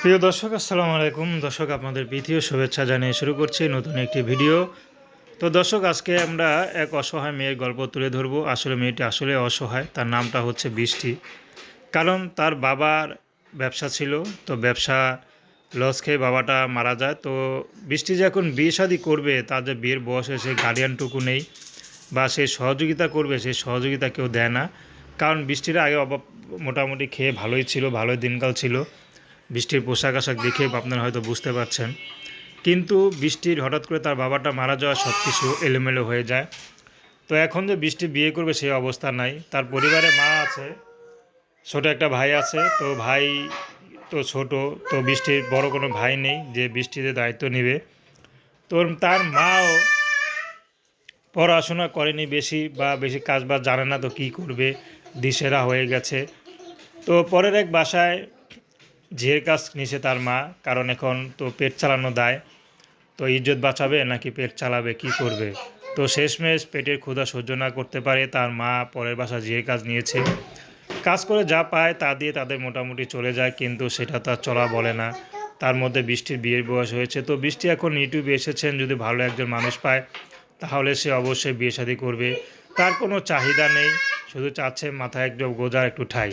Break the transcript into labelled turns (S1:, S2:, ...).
S1: প্রিয় দর্শক, আসসালামু আলাইকুম। দর্শক, আপনাদের প্রীতীয় শুভেচ্ছা জানিয়ে শুরু করছি নতুন একটি ভিডিও। তো দর্শক, আজকে আমরা এক অসহায় মেয়ের গল্প তুলে ধরবো। আসলে মেয়েটি আসলে অসহায়, তার নামটা হচ্ছে বৃষ্টি। কারণ তার বাবার ব্যবসা ছিল, তো ব্যবসা লস খেয়ে বাবাটা মারা যায়। তো বৃষ্টি যে এখন বিয়ে শাদি করবে, তার যে বিয়ের বয়স হয়েছে গার্ডিয়ানটুকু নেই বা সে সহযোগিতা করবে সেই সহযোগিতা কেউ দেয় না। কারণ বৃষ্টির আগে মোটামুটি খেয়ে ভালোই ছিল, ভালোই দিনকাল ছিল। বৃষ্টির পোশাক আশাক দেখে আপনারা হয়তো বুঝতে পারছেন। কিন্তু বৃষ্টির হঠাৎ করে তার বাবাটা মারা যাওয়া সব কিছু এলোমেলো হয়ে যায়। তো এখন যে বৃষ্টি বিয়ে করবে সেই অবস্থা নাই। তার পরিবারে মা আছে, ছোট একটা ভাই আছে। তো ভাই তো ছোট, তো বৃষ্টির বড় কোনো ভাই নেই যে বৃষ্টিতে দায়িত্ব নেবে। তো তার মাও পড়াশোনা করেনি বেশি বা বেশি কাজ বাজ জানে না তো কী করবে, দিশেরা হয়ে গেছে। তো পরের এক বাসায় ঝিয়ের কাজ নিছে তার মা, কারণ এখন তো পেট চালানো দায়। তো ইজ্জত বাঁচাবে নাকি পেট চালাবে, কি করবে? তো শেষমেশ পেটের ক্ষুধা সহ্য না করতে পারে তার মা পরের বাসা ঝিয়ের কাজ নিয়েছে। কাজ করে যা পায় তা দিয়ে তাদের মোটামুটি চলে যায়, কিন্তু সেটা তার চলা বলে না। তার মধ্যে বৃষ্টির বিয়ের বয়স হয়েছে। তো বৃষ্টি এখন ইউটিউবে এসেছেন, যদি ভালো একজন মানুষ পায়, তাহলে সে অবশ্যই বিয়ে শাদী করবে। তার কোনো চাহিদা নেই, শুধু চাচ্ছে মাথায় একটু গোজার একটু ঠাই।